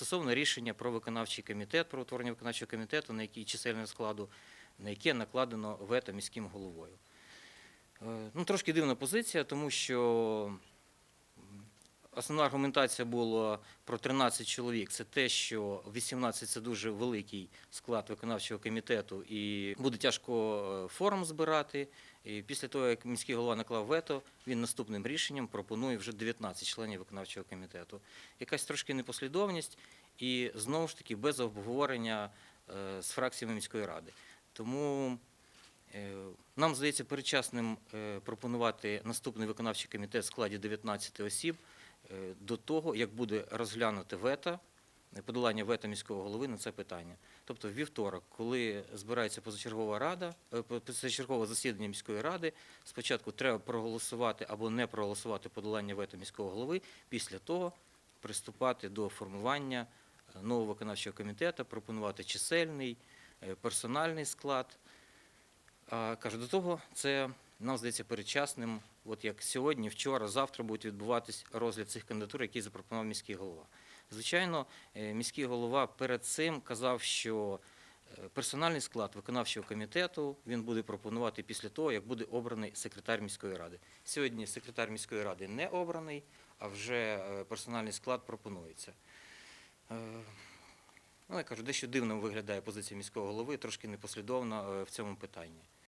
стосовно рішення про виконавчий комітет, про утворення виконавчого комітету, на який чисельного складу, на яке накладено вето міським головою. Е, Ну, трошки дивна позиція, тому що основна аргументація була про 13 чоловік. Це те, що 18 це дуже великий склад виконавчого комітету, і буде тяжко е, форум збирати. І після того, як міський голова наклав вето, він наступним рішенням пропонує вже 19 членів виконавчого комітету. Якась трошки непослідовність і знову ж таки без обговорення е, з фракціями міської ради. Тому е, нам здається передчасним пропонувати наступний виконавчий комітет в складі 19 осіб до того, як буде розглянути вето, е, подолання вето міського голови на це питання. Тобто в вівторок, коли збирається позачергова рада, е, позачергове засідання міської ради, спочатку треба проголосувати або не проголосувати подолання вето міського голови, після того приступати до формування е, нового виконавчого комітету, пропонувати чисельний, е, персональний склад. Кажу, до того це нам здається передчасним, от як сьогодні, вчора, завтра будуть відбуватись розгляд цих кандидатур, які запропонував міський голова. Звичайно, е, міський голова перед цим казав, що е, персональний склад виконавчого комітету він буде пропонувати після того, як буде обраний секретар міської ради. Сьогодні секретар міської ради не обраний, а вже е, персональний склад пропонується. Ну, я кажу, дещо дивно виглядає позиція міського голови, трошки непослідовна е, в цьому питанні.